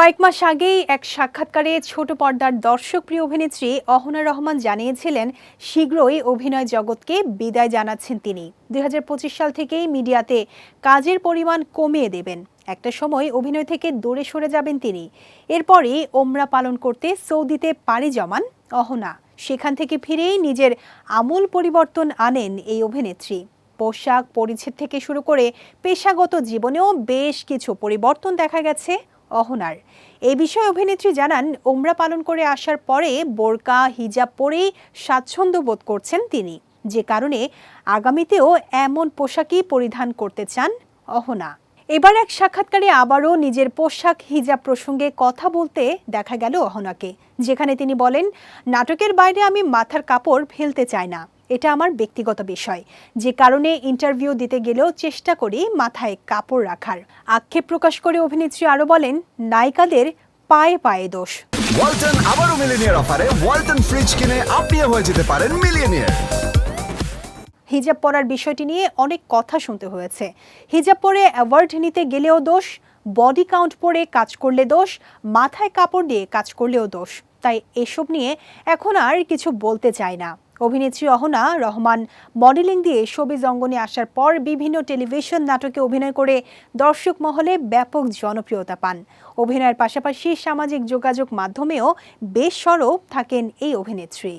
কয়েক মাস আগেই এক সাক্ষাৎকারে ছোট পর্দার দর্শকপ্রিয় অভিনেত্রী অহনা রহমান জানিয়েছিলেন, শীঘ্রই অভিনয় জগৎকে বিদায় জানাচ্ছেন তিনি। দু হাজার পঁচিশ সাল থেকেই মিডিয়াতে কাজের পরিমাণ কমিয়ে দেবেন। একটা সময় অভিনয় থেকে দূরে সরে যাবেন তিনি। এরপরই ওমরা পালন করতে সৌদিতে পাড়ি জমান অহনা। সেখান থেকে ফিরেই নিজের আমূল পরিবর্তন আনেন এই অভিনেত্রী। পোশাক পরিচ্ছেদ থেকে শুরু করে পেশাগত জীবনেও বেশ কিছু পরিবর্তন দেখা গেছে অহনার। এ বিষয়ে অভিনেত্রী জানান ওমরা পালন করে আসার পরে বোরকা, হিজাব পরেই স্বাচ্ছন্দ্য বোধ করছেন তিনি। যে কারণে আগামীতেও এমন পোশাকই পরিধান করতে চান অহনা। এবার এক সাক্ষাৎকারে আবারও নিজের পোশাক, হিজাব প্রসঙ্গে কথা বলতে দেখা গেল অহনাকে, যেখানে তিনি বলেন, নাটকের বাইরে আমি মাথার কাপড় ফেলতে চাই না। এটা আমার ব্যক্তিগত বিষয়। যে কারণে ইন্টারভিউ দিতে গেলেও চেষ্টা করি মাথায় কাপড় রাখার। আক্ষেপ প্রকাশ করে অভিনেত্রী আরও বলেন নায়িকাদের পায়ে পায়ে দোষ। ওয়ালটন আবারও মিলিনিয়ার অফারে। ওয়ালটন ফ্রিজ কিনে আপনিও হয়ে যেতে পারেন মিলিয়নিয়ার। হিজাব পরার বিষয়টি নিয়ে অনেক কথা শুনতে হয়েছে। হিজাব পরে অ্যাওয়ার্ড নিতে গেলেও দোষ বডি কাউন্ট পরে কাজ করলে দোষ মাথায় কাপড় দিয়ে কাজ করলেও দোষ। তাই এসব নিয়ে এখন আর কিছু বলতে চায় না। অভিনেত্রী অহনা রহমান মডেলিং দিয়ে শোবিজ অঙ্গনে আসার পর বিভিন্ন টেলিভিশন নাটকে অভিনয় করে দর্শক মহলে ব্যাপক জনপ্রিয়তা পান। অভিনয়ের পাশাপাশি সামাজিক যোগাযোগ মাধ্যমেও বেশ সরব থাকেন এই অভিনেত্রী।